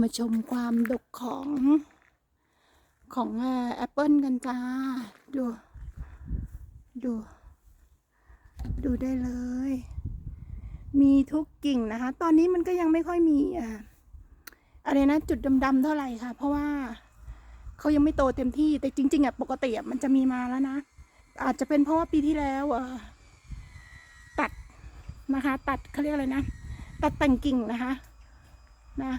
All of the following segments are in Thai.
มาชมความดกของของแอปเปิลกันจ้า ดู ดู ดูได้เลย มีทุกกิ่งนะคะ ตอนนี้มันก็ยังไม่ค่อยมีอ่าอะไรนะ จุดดำๆเท่าไหร่ค่ะ เพราะว่าเขายังไม่โตเต็มที่แต่จริง ๆอะปกติมันจะมีมาแล้วนะ อาจจะเป็นเพราะว่าปีที่แล้วอ่อตัดนะคะ ตัดเขาเรียกอะไรนะ ตัดแต่งกิ่งนะคะ นะ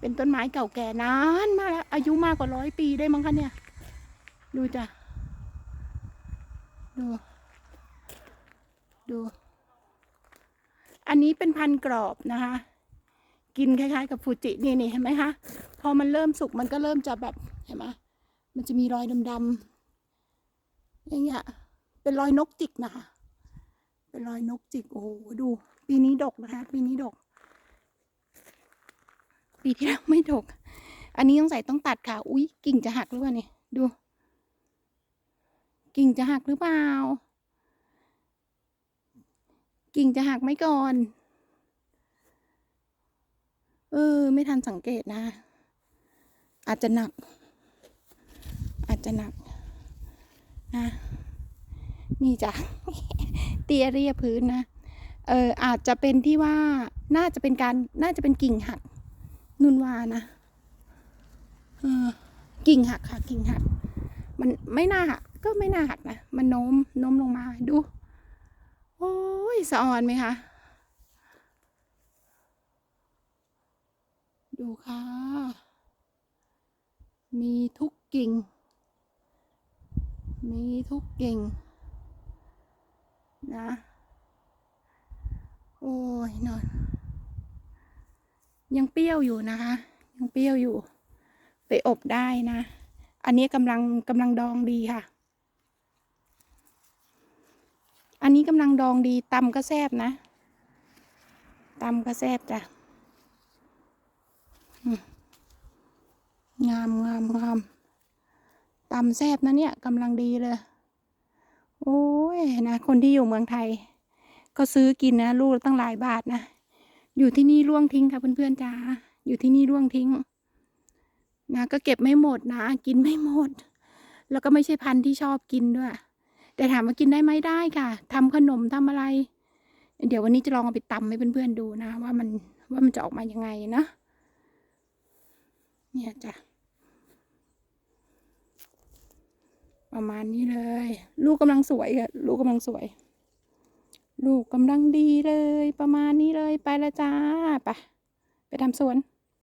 เป็นต้นไม้เก่าแก่นานมากแล้ว อายุมากกว่าร้อยปีได้มั้งคะเนี่ย ดูจ้ะ ดู ดู อันนี้เป็นพันกรอบนะคะ กินคล้าย ๆ กับฟูจินี่นี่เห็นไหมคะ พอมันเริ่มสุกมันก็เริ่มจะแบบเห็นไหมมันจะมีรอยดำๆอย่างเงี้ย เป็นรอยนกจิกนะคะ เป็นรอยนกจิก โอ้โห ดู ปีนี้ดกนะคะ ปีนี้ดก ปีที่แล้วไม่ดก อันนี้ต้องใส่ต้องตัดค่ะ อุ๊ยกิ่งจะหักหรือเปล่าเนี่ยดู กิ่งจะหักหรือเปล่า กิ่งจะหักไหมก่อน เออ ไม่ทันสังเกตนะ อาจจะหนัก อาจจะหนักนะนี่จ้ะเตียเรียพื้นนะ เอออาจจะเป็นที่ว่าน่าจะเป็นการน่าจะเป็นกิ่งหัก นุ่นวานะเออกิ่งหักค่ะ กิ่งหัก มันไม่น่าหักก็ไม่น่าหักนะ มันโน้มโน้มลงมาดู โอ้ยสะออนไหมคะดูค่ะ มีทุกกิ่ง มีทุกกิ่ง นะ โอ้ยนอน ยังเปรี้ยวอยู่นะคะ ยังเปรี้ยวอยู่ ไปอบได้นะ อันนี้กำลังกำลังดองดีค่ะ อันนี้กำลังดองดีตำก็แซบนะตำก็แซบจ้ะงามงามงามตำแซบนะเนี่ยกำลังดีเลย โอ้ยนะ คนที่อยู่เมืองไทย ก็ซื้อกินนะ ลูกตั้งหลายบาทนะ อยู่ที่นี่ร่วงทิ้งค่ะเพื่อนๆจ้าอยู่ที่นี่ร่วงทิ้ง นะ ก็เก็บไม่หมดนะ กินไม่หมด แล้วก็ไม่ใช่พันธุ์ที่ชอบกินด้วย แต่ถามว่ากินได้ไหมได้ค่ะทำขนมทำอะไร เดี๋ยววันนี้จะลองเอาไปตำให้เพื่อนๆดูนะ ว่ามันว่ามันจะออกมายังไงนะ เนี่ยจ้ะประมาณนี้เลย ลูกกำลังสวยค่ะลูกกำลังสวย ลูกกำลังดีเลย ประมาณนี้เลยไปละจ้า ไป ไปทำสวน